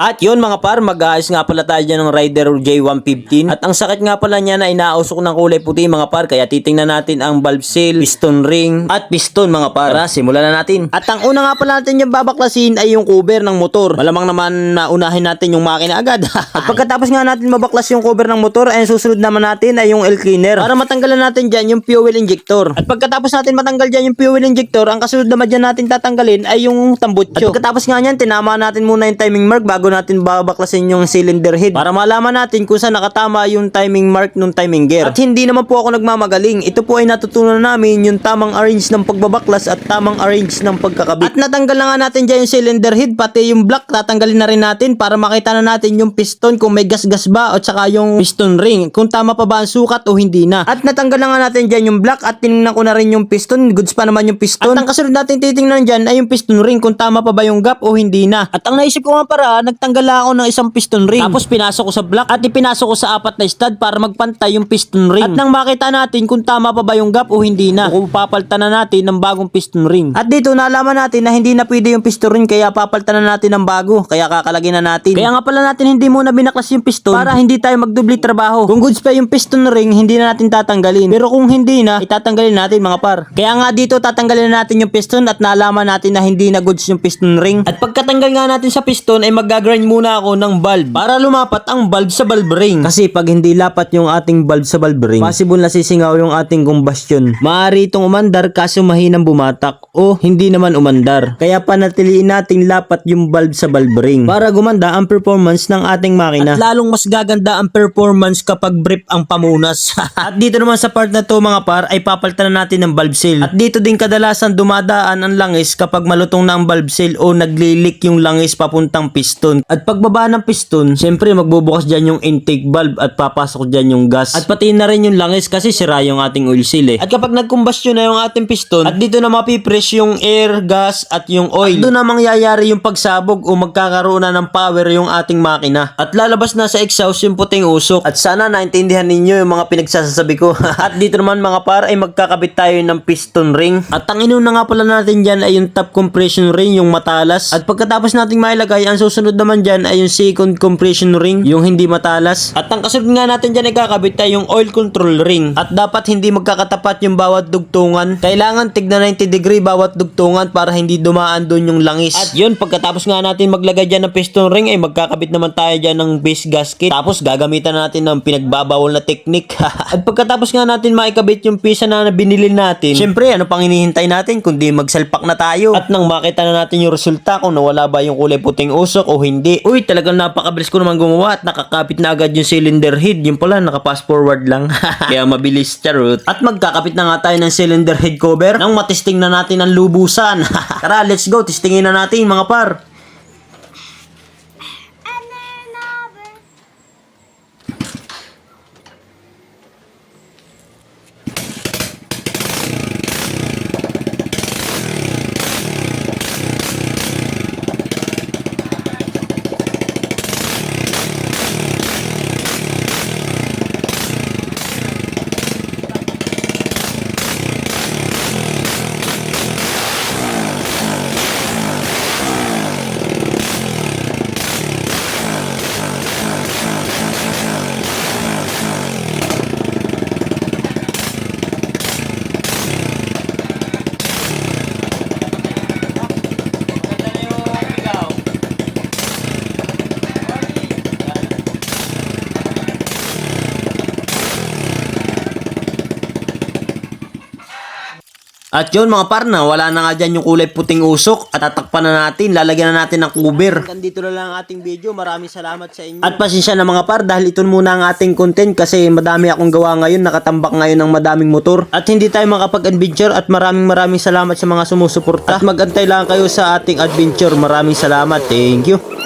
At yun mga par, mag-aayos nga pala tayo dyan ng Rider J115. At ang sakit nga pala niya na inausok ng kulay puti mga par. Kaya titingnan natin ang valve seal, piston ring, at piston mga par. Tara, simulan na natin. At ang una nga pala natin yung babaklasin ay yung cover ng motor. Malamang naman na unahin natin yung makina agad. at pagkatapos nga natin mabaklas yung cover ng motor, ay susunod naman natin ay yung L cleaner. Para matanggalan natin dyan yung fuel injector. At pagkatapos natin matanggal dyan yung fuel injector, ang kasunod naman dyan natin tatanggalin ay yung tambutso. At pagkatapos nga niyan, tinama natin muna yung timing mark bago natin babaklasin yung cylinder head para malaman natin kung saan nakatama yung timing mark ng timing gear. At hindi naman po ako nagmamagaling. Ito po ay natutunan namin yung tamang arrange ng pagbabaklas at tamang arrange ng pagkakabit. At natanggal na nga natin dyan yung cylinder head pati yung block tatanggalin na rin natin para makita na natin yung piston kung may gas-gas ba o tsaka yung piston ring kung tama pa ba ang sukat o hindi na. At natanggal na nga natin dyan yung block at tinignan ko na rin yung piston. Goods pa naman yung piston. At ang kasunod natin titingnan dyan ay yung piston ring kung tama pa ba yung gap o hindi na. At ang naisip ko nga para, nagtanggal ako ng isang piston ring. Tapos pinasok ko sa block at ipinasok ko sa apat na stud para magpantay yung piston ring. At nang makita natin kung tama pa ba yung gap o hindi na. Kung papalitan na natin ng bagong piston ring. At dito nalaman natin na hindi na pwede yung piston ring kaya papalitan na natin ng bago. Kaya kakalagin na natin. Kaya nga pala natin hindi muna binaklas yung piston para hindi tayo magdubli trabaho. Kung goods pa yung piston ring, hindi na natin tatanggalin. Pero kung hindi na, itatanggalin natin mga par. Kaya nga dito tatanggalin na natin yung piston at nalaman natin na hindi na goods yung piston ring. At pagkatanggal nga natin sa piston ay mag-grind muna ako ng valve para lumapat ang valve sa valve ring. Kasi pag hindi lapat yung ating valve sa valve ring, possible na sisingaw yung ating combustion. Maaari itong umandar kaso mahinang bumatak o hindi naman umandar. Kaya panatiliin nating lapat yung valve sa valve ring para gumanda ang performance ng ating makina. At lalong mas gaganda ang performance kapag brief ang pamunas. At dito naman sa part na to mga par ay papalitan na natin ng valve seal. At dito din kadalasan dumadaan ang langis kapag malutong na ang valve seal o naglilik yung langis papuntang piston. At pagbaba ng piston, syempre magbubukas dyan yung intake valve at papasok dyan yung gas. At pati na rin yung langis kasi sira yung ating oil seal eh. At kapag nagkumbasyon na yung ating piston, at dito na mapipress yung air, gas at yung oil. At doon na mangyayari yung pagsabog o magkakaroon na ng power yung ating makina. At lalabas na sa exhaust yung puting usok. At sana naintindihan ninyo yung mga pinagsasasabi ko. at dito naman mga par ay magkakabit tayo ng piston ring. At ang inuna nga pala natin dyan ay yung top compression ring, yung matalas. At pagkatapos nating mailagay, ang susunod naman dyan ay yung second compression ring, yung hindi matalas. At ang kasunod nga natin dyan ay kakabit tayo yung oil control ring. At dapat hindi magkakatapat yung bawat dugtungan. Kailangan tigna 90 degree bawat dugtungan para hindi dumaan doon yung langis. At yun, pagkatapos nga natin maglagay dyan ng piston ring, ay magkakabit naman tayo dyan ng base gasket. Tapos gagamitan natin ng pinagbabawal na technique. At pagkatapos nga natin maikabit yung pisa na binili natin, syempre ano pang hinihintay natin kundi magsalpak na tayo. At nang makita na natin yung resulta kung nawala ba yung kulay puting usok o hindi. Uy, talagang napakabilis ko naman gumawa at nakakapit na agad yung cylinder head. Yung pala, nakapass forward lang. Kaya mabilis, charot. At magkakapit na nga tayo ng cylinder head cover nang matesting na natin ang lubusan. Tara, let's go. Testingin na natin mga par. At yun mga parna, wala na nga dyan yung kulay puting usok at tatakpan na natin, lalagyan na natin ng cover. Hanggang na lang ang ating video, maraming salamat sa inyo. At pasensya na mga par, dahil ito muna ang ating content kasi madami akong gawa ngayon, nakatambak ngayon ng madaming motor. At hindi tayo makapag-adventure at maraming maraming salamat sa mga sumusuporta. At magantay lang kayo sa ating adventure, maraming salamat, thank you.